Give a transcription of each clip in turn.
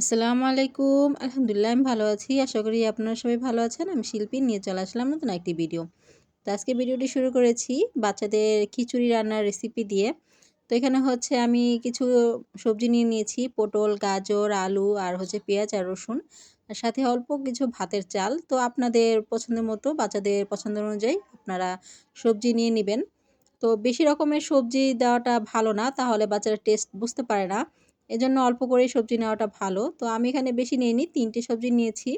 আসসালামু আলাইকুম। আলহামদুলিল্লাহ, আমি ভালো আছি। আশা করি আপনারা সবাই ভালো আছেন। আমি শিল্পী নিয়ে চলে আসলাম নতুন একটি ভিডিও। তো আজকে ভিডিওটি শুরু করেছি বাচ্চাদের খিচুড়ি রান্নার রেসিপি দিয়ে। তো এখানে হচ্ছে আমি কিছু সবজি নিয়ে নিয়েছি, পটল, গাজর, আলু আর হচ্ছে পেঁয়াজ আর রসুন। আর সাথে অল্প কিছু ভাতের চাল। তো আপনাদের পছন্দের মতো, বাচ্চাদের পছন্দ অনুযায়ী আপনারা সবজি নিয়ে নেবেন। তো বেশি রকমের সবজি দেওয়াটা ভালো না, তাহলে বাচ্চারা টেস্ট বুঝতে পারে না। এজন্য অল্প করেই সবজি নেওয়াটা ভালো। তো আমি এখানে বেশি নিইনি, তিনটে সবজি নিয়েছি।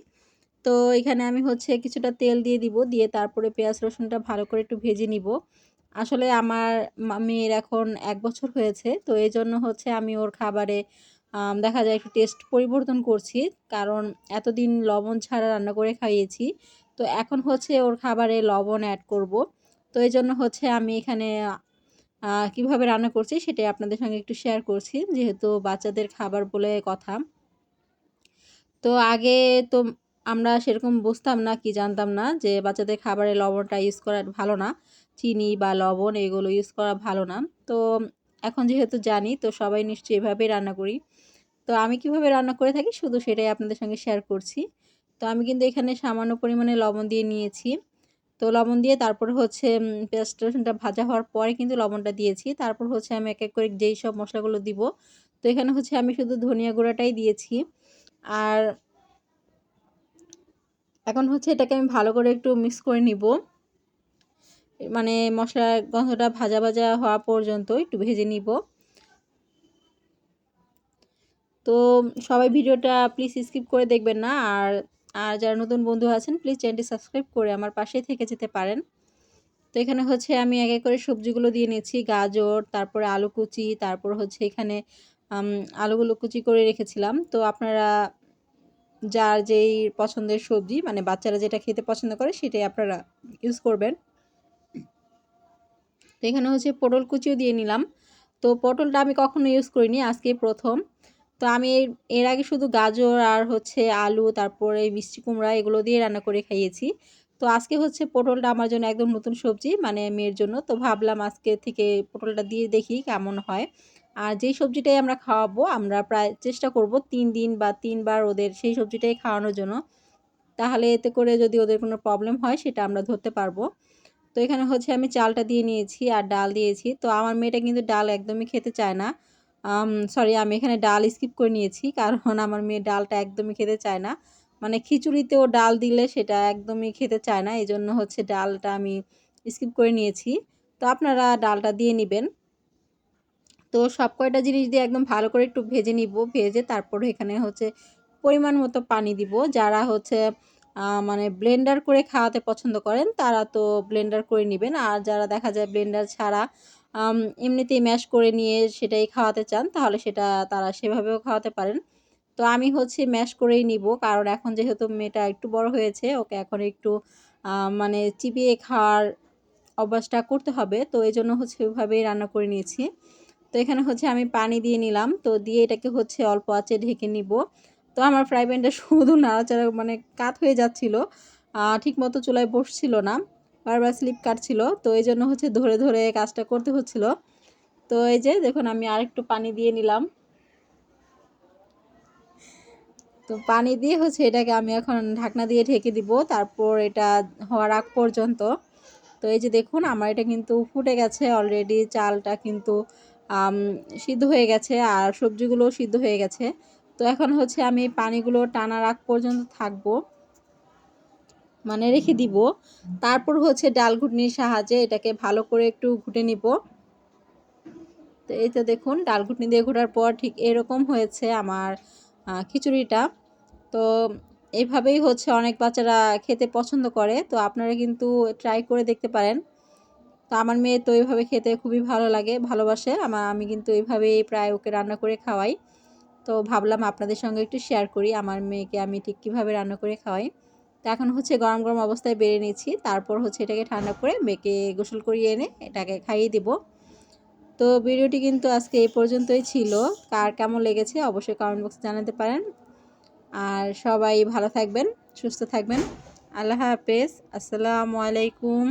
তো এখানে আমি হচ্ছে কিছুটা তেল দিয়ে দিব, দিয়ে তারপরে পেঁয়াজ, রসুনটা ভালো করে একটু ভেজে নিব। আসলে আমার মেয়ের এখন এক বছর হয়েছে, তো এই জন্য হচ্ছে আমি ওর খাবারে দেখা যায় একটু টেস্ট পরিবর্তন করছি। কারণ এতদিন লবণ ছাড়া রান্না করে খাইয়েছি, তো এখন হচ্ছে ওর খাবারে লবণ অ্যাড করব। তো এই জন্য হচ্ছে আমি এখানে কীভাবে রান্না করছি সেটাই আপনাদের সঙ্গে একটু শেয়ার করছি, যেহেতু বাচ্চাদের খাবার বলে কথা। তো আগে তো আমরা সেরকম বুঝতাম না, কি জানতাম না যে বাচ্চাদের খাবারে লবণটা ইউজ করা ভালো না। চিনি বা লবণ এগুলো ইউজ করা ভালো না। তো এখন যেহেতু জানি, তো সবাই নিশ্চয়ই এভাবেই রান্না করি। তো আমি কীভাবে রান্না করে থাকি শুধু সেটাই আপনাদের সঙ্গে শেয়ার করছি। তো আমি কিন্তু এখানে সামান্য পরিমাণে লবণ দিয়ে নিয়েছি। তো লবণ দিয়ে তারপর হচ্ছে পেঁয়াজ রসুনটা ভাজা হওয়ার পরে কিন্তু লবণটা দিয়েছি। তারপর হচ্ছে আমি এক এক করে যেই সব মশলাগুলো দিব, তো এখানে হচ্ছে আমি শুধু ধনিয়া গুঁড়াটাই দিয়েছি। আর এখন হচ্ছে এটাকে আমি ভালো করে একটু মিক্স করে নিব। মানে মশলার গন্ধটা ভাজা ভাজা হওয়া পর্যন্ত একটু ভেজে নিব। তো সবাই ভিডিওটা প্লিজ স্কিপ করে দেখবেন না। আর আর যারা নতুন বন্ধু আছেন প্লিজ চ্যানেলটি সাবস্ক্রাইব করে আমার পাশেই থেকে যেতে পারেন। তো এখানে হচ্ছে আমি এক এক করে সবজিগুলো দিয়ে নিয়েছি, গাজর, তারপরে আলু কুচি, তারপর হচ্ছে এখানে আলুগুলো কুচি করে রেখেছিলাম। তো আপনারা যার যেই পছন্দের সবজি মানে বাচ্চারা যেটা খেতে পছন্দ করে, সেটাই আপনারা ইউজ করবেন। তো এখানে হচ্ছে পটল কুচিও দিয়ে নিলাম। তো পটলটা আমি কখনো ইউজ করিনি আজকে প্রথম। তো আমি এর আগে শুধু গাজর আর হচ্ছে আলু, তারপরে মিষ্টি কুমড়া এগুলো দিয়ে রান্না করে খাইয়েছি। তো আজকে হচ্ছে পটলটা আমার জন্য একদম নতুন সবজি মানে মেয়ের জন্য। তো ভাবলাম আজকে থেকে পটলটা দিয়ে দেখি কেমন হয়। আর যেই সবজিটাই আমরা খাওয়াবো, আমরা প্রায় চেষ্টা করব তিন দিন বা তিনবার ওদের সেই সবজিটাই খাওয়ানোর জন্য। তাহলে এতে করে যদি ওদের কোনো প্রবলেম হয়, সেটা আমরা ধরতে পারব। তো এখানে হচ্ছে আমি চালটা দিয়ে নিয়েছি আর ডাল দিয়েছি। তো আমার মেয়েটা কিন্তু ডাল একদমই খেতে চায় না। সরি আমি এখানে ডাল স্কিপ করে নিয়েছি, কারণ আমার মেয়ে ডালটা একদমই খেতে চায় না। মানে খিচুড়িতেও ডাল দিলে সেটা একদমই খেতে চায় না এই জন্য হচ্ছে ডালটা আমি স্কিপ করে নিয়েছি। তো আপনারা ডালটা দিয়ে নেবেন। তো সব কয়টা জিনিস দিয়ে একদম ভালো করে একটু ভেজে নিব, ভেজে তারপরে এখানে হচ্ছে পরিমাণ মতো পানি দিব। যারা হচ্ছে মানে ব্লেন্ডার করে খাওয়াতে পছন্দ করেন, তারা তো ব্লেন্ডার করে নেবেন। আর যারা দেখা যায় ব্লেন্ডার ছাড়া এমনিতেই ম্যাশ করে নিয়ে সেটাই খাওয়াতে চান, তাহলে সেটা তারা সেভাবেও খাওয়াতে পারেন। তো আমি হচ্ছে ম্যাশ করেই নিব, কারণ এখন যেহেতু মেয়েটা একটু বড় হয়েছে, ওকে এখন একটু মানে চিবিয়ে খাওয়ার অভ্যাসটা করতে হবে, তো এই জন্য হচ্ছে ওইভাবেই রান্না করে নিয়েছি। তো এখানে হচ্ছে আমি পানি দিয়ে নিলাম, তো দিয়ে এটাকে হচ্ছে অল্প আঁচে ঢেকে নিব। তো আমার ফ্রাই প্যানটা শুধু নাড়াচাড়া মানে কাত হয়ে যাচ্ছিল ঠিক মতো চুলায় বসছিল না। বারবার স্লিপ কাটছিল। তো এই জন্য হচ্ছে ধরে ধরে কাজটা করতে হচ্ছিল। তো এই যে দেখুন, আমি আরেকটু পানি দিয়ে নিলাম। তো পানি দিয়ে হচ্ছে এটাকে আমি এখন ঢাকনা দিয়ে ঢেকে দিব। তারপর এটা হওয়ার আগ পর্যন্ত। তো এই যে দেখুন, আমার এটা কিন্তু ফুটে গেছে অলরেডি চালটা কিন্তু সিদ্ধ হয়ে গেছে আর সবজিগুলো সিদ্ধ হয়ে গেছে। তো এখন হচ্ছে আমি পানিগুলো টানার আগ পর্যন্ত থাকব। মানে রেখে দিব। তারপর হচ্ছে ডাল ঘুটনির সাহায্যে এটাকে ভালো করে একটু ঘুটে নিব। তো এই তো দেখুন, ডাল ঘুটনি দিয়ে ঘোটার পর ঠিক এরকম হয়েছে আমার খিচুড়িটা। তো এইভাবেই হচ্ছে অনেক বাচ্চারা খেতে পছন্দ করে। তো আপনারা কিন্তু ট্রাই করে দেখতে পারেন। তো আমার মেয়ে তো এইভাবে খেতে খুবই ভালো লাগে, ভালোবাসে। আমার আমি কিন্তু এইভাবেই প্রায় ওকে রান্না করে খাওয়াই। তো ভাবলাম আপনাদের সঙ্গে একটু শেয়ার করি, আমার মেয়েকে আমি ঠিক কীভাবে রান্না করে খাওয়াই। তো এখন হচ্ছে গরম গরম অবস্থায় বেড়ে নিচ্ছি তারপর হচ্ছে এটাকে ঠান্ডা করে মেকে গোসল করিয়ে এনে এটাকে খাইয়ে দিব। তো ভিডিওটি কিন্তু আজকে এই পর্যন্তই ছিল। কার কেমন লেগেছে অবশ্যই কমেন্ট বক্সে জানাতে পারেন। আর সবাই ভালো থাকবেন, সুস্থ থাকবেন। আল্লাহ হাফেজ। আসসালামু আলাইকুম।